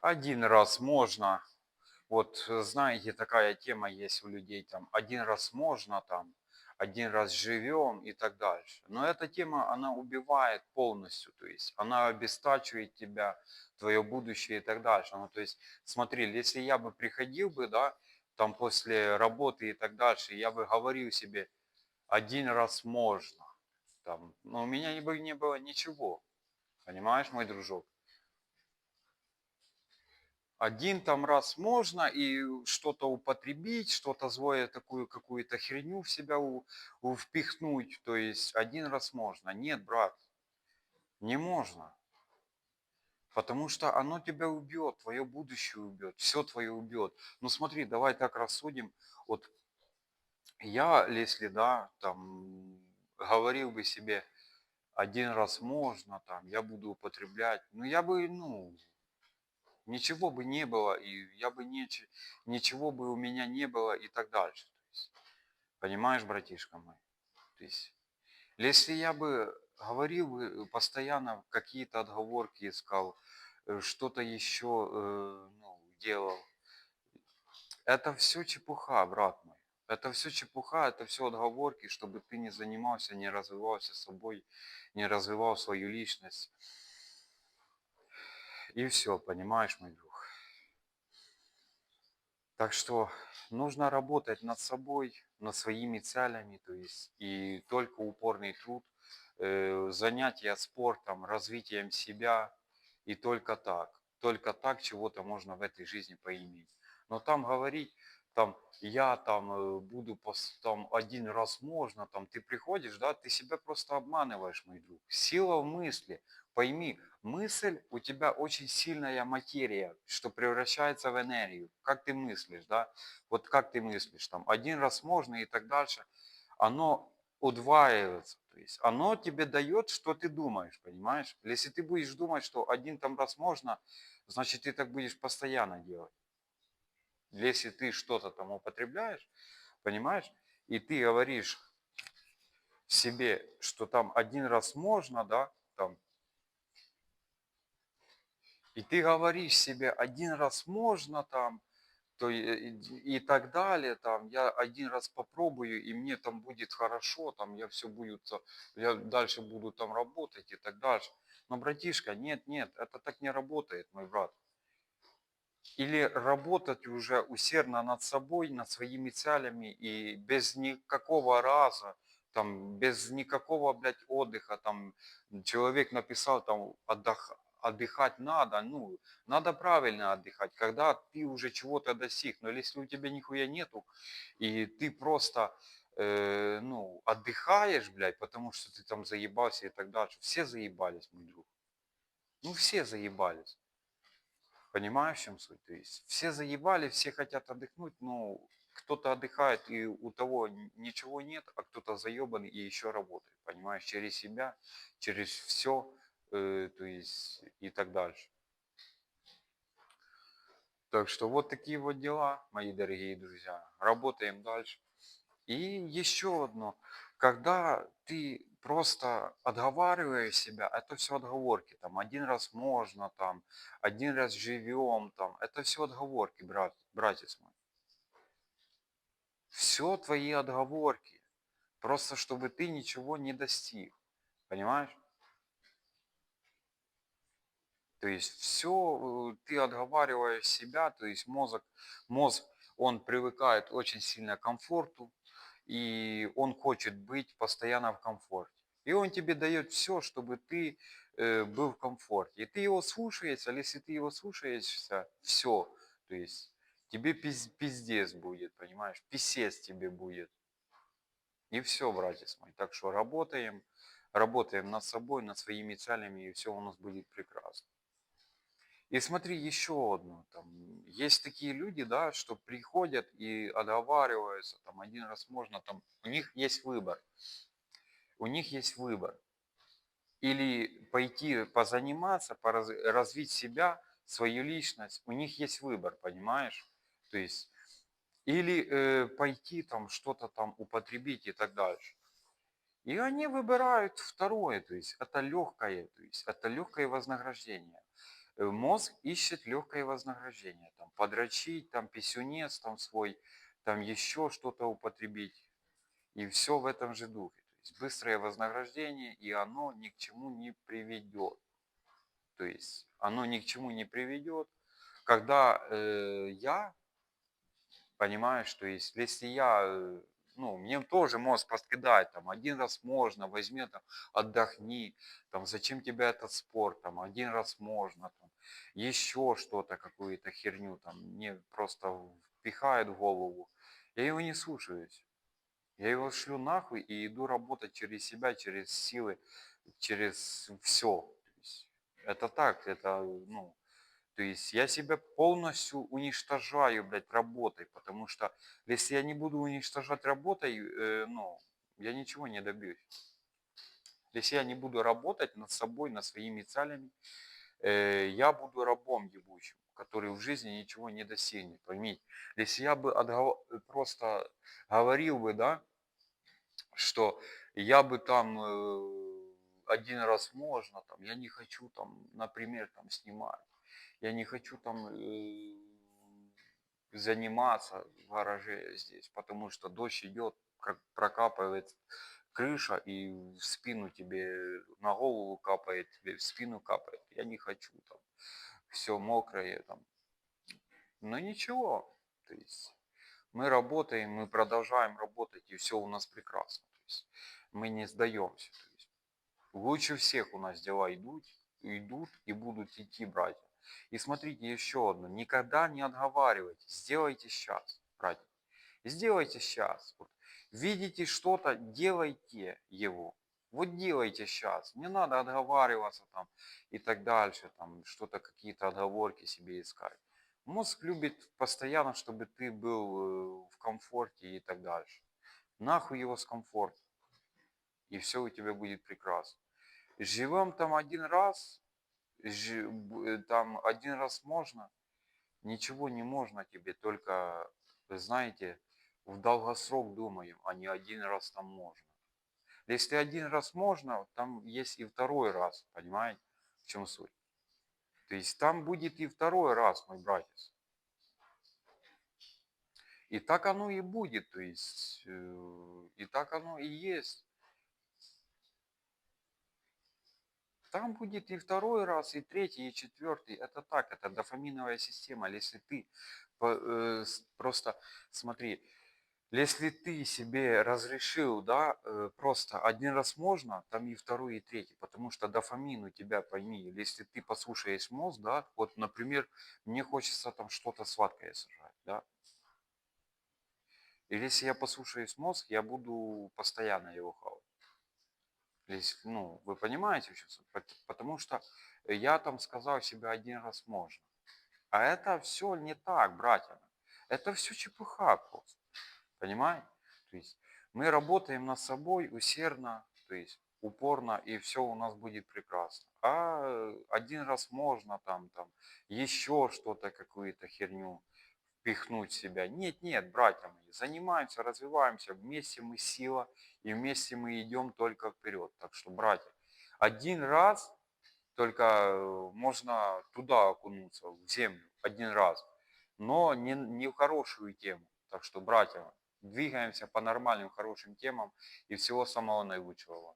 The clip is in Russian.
Один раз можно, вот э, знаете, такая тема есть у людей, там, один раз можно, там, один раз живем и так дальше. Но эта тема, она убивает полностью, то есть она обестачивает тебя, твое будущее и так дальше. Ну, то есть, смотри, если я бы приходил бы, да, там после работы и так дальше, я бы говорил себе, один раз можно, там, но у меня бы не было ничего, понимаешь, мой дружок? Один там раз можно и что-то употребить, что-то злое, такую какую-то херню в себя у, у, впихнуть. То есть один раз можно. Нет, брат, не можно. Потому что оно тебя убьет, твое будущее убьет, все твое убьет. Ну смотри, давай так рассудим. Вот я, если да, там говорил бы себе, один раз можно, там, я буду употреблять, ну я бы, ну, ничего бы не было, и я бы не, ничего бы у меня не было и так дальше. Есть, понимаешь, братишка мой? То есть, если я бы говорил бы постоянно какие-то отговорки искал, э, что-то еще э, ну, делал, это все чепуха, брат мой. Это все чепуха, это все отговорки, чтобы ты не занимался, не развивался собой, не развивал свою личность. И все, понимаешь, мой друг. Так что нужно работать над собой, над своими целями, то есть и только упорный труд, э, занятия спортом, развитием себя, и только так, только так чего-то можно в этой жизни поиметь. Но там говорить, там я там э, буду там один раз можно, там ты приходишь, да, ты себя просто обманываешь, мой друг. Сила в мысли. Пойми, мысль у тебя очень сильная материя, что превращается в энергию. Как ты мыслишь, да? Вот как ты мыслишь, там один раз можно и так дальше. Оно удваивается. То есть оно тебе дает, что ты думаешь, понимаешь? Если ты будешь думать, что один там раз можно, значит ты так будешь постоянно делать. Если ты что-то там употребляешь, понимаешь, и ты говоришь себе, что там один раз можно, да, там и ты говоришь себе, один раз можно там, то и, и так далее, там, я один раз попробую, и мне там будет хорошо, там, я все будет, я дальше буду там работать и так дальше. Но, братишка, нет, нет, это так не работает, мой брат. Или работать уже усердно над собой, над своими целями, и без никакого раза, там, без никакого, блядь, отдыха, там, человек написал, там, отдых, отдыхать надо, ну, надо правильно отдыхать, когда ты уже чего-то достиг. Но если у тебя нихуя нету, и ты просто, э, ну, отдыхаешь, блядь, потому что ты там заебался и так дальше. Все заебались, мой друг. Ну, все заебались. Понимаешь, в чем суть? То есть все заебали, все хотят отдохнуть, но кто-то отдыхает, и у того ничего нет, а кто-то заебанный и еще работает. Понимаешь, через себя, через все Э, то есть и так дальше. Так что вот такие вот дела, мои дорогие друзья. Работаем дальше. И еще одно. Когда ты просто отговариваешь себя, это все отговорки. Там один раз можно, там один раз живем, там это все отговорки, брат, братец мой. Все твои отговорки. Просто чтобы ты ничего не достиг. Понимаешь? То есть все, э, ты отговариваешь себя, то есть мозг, мозг, он привыкает очень сильно к комфорту, и он хочет быть постоянно в комфорте. И он тебе дает все, чтобы ты э, был в комфорте. И ты его слушаешься, если ты его слушаешься, все. То есть тебе пиздец будет, понимаешь, писец тебе будет. И все, братец мой. Так что работаем, работаем над собой, над своими целями, и все у нас будет прекрасно. И смотри, еще одно, там, есть такие люди, да, что приходят и отговариваются, там, один раз можно, там, у них есть выбор, у них есть выбор. Или пойти позаниматься, пораз, развить себя, свою личность, у них есть выбор, понимаешь? То есть, или э, пойти там что-то там употребить и так дальше. И они выбирают второе, то есть это легкое, то есть это легкое вознаграждение. Э, Мозг ищет легкое вознаграждение, там, подрочить, там, писюнец там свой, там еще что-то употребить. И все в этом же духе. То есть быстрое вознаграждение, и оно ни к чему не приведет. То есть оно ни к чему не приведет. Когда э, я понимаю, что есть, если я, э, ну, мне тоже мозг подкидает, там, один раз можно, возьми, там, отдохни, там, зачем тебе этот спорт, там, один раз можно, там, еще что-то, какую-то херню, там, мне просто впихает в голову. Я его не слушаюсь. Я его шлю нахуй и иду работать через себя, через силы, через все. Это так, это, ну, то есть я себя полностью уничтожаю, блядь, работой, потому что если я не буду уничтожать работой, э, ну, я ничего не добьюсь. Если я не буду работать над собой, над своими целями, я буду рабом ебучим, который в жизни ничего не достигнет, поймите. Если я бы отгов... просто говорил бы, да, что я бы там э, один раз можно, там, я не хочу там, например, там снимать, я не хочу там э, заниматься в гараже здесь, потому что дождь идет, как прокапывает крыша и в спину тебе, на голову капает, тебе в спину капает. Я не хочу там, все мокрое там. Но ничего, то есть мы работаем, мы продолжаем работать, и все у нас прекрасно. То есть мы не сдаемся. То есть лучше всех у нас дела идут, идут и будут идти, братья. И смотрите еще одно. Никогда не отговаривайтесь. Сделайте сейчас, братья. Сделайте сейчас. Вот. Видите что-то, делайте его. Вот делайте сейчас. Не надо отговариваться там и так дальше. Там что-то, какие-то отговорки себе искать. Мозг любит постоянно, чтобы ты был э, в комфорте и так дальше. Нахуй его с комфортом. И все у тебя будет прекрасно. Живем там один раз, Э, там один раз можно, ничего не можно тебе, только, знаете, в долгосрок думаем, а не один раз там можно. Если один раз можно, там есть и второй раз, понимаете, в чем суть. То есть там будет и второй раз, мой братец. И так оно и будет, то есть, э, и так оно и есть. Там будет и второй раз, и третий, и четвертый. Это так, это дофаминовая система. Если ты э, просто, смотри, если ты себе разрешил, да, э, просто один раз можно, там и второй, и третий, потому что дофамин у тебя, пойми, если ты послушаешь мозг, да, вот, например, мне хочется там что-то сладкое сажать, да, или если я послушаюсь мозг, я буду постоянно его хавать. Ну, вы понимаете, потому что я там сказал себе один раз можно. А это все не так, братья. Это все чепуха просто. Понимаете? То есть мы работаем над собой усердно, то есть упорно, и все у нас будет прекрасно. А один раз можно там, там, еще что-то, какую-то херню впихнуть себя. Нет, нет, братья мои, занимаемся, развиваемся, вместе мы сила, и вместе мы идем только вперед. Так что, братья, один раз только э, можно туда окунуться, в землю, один раз, но не, не в хорошую тему. Так что, братья, двигаемся по нормальным, хорошим темам и всего самого наилучшего вам.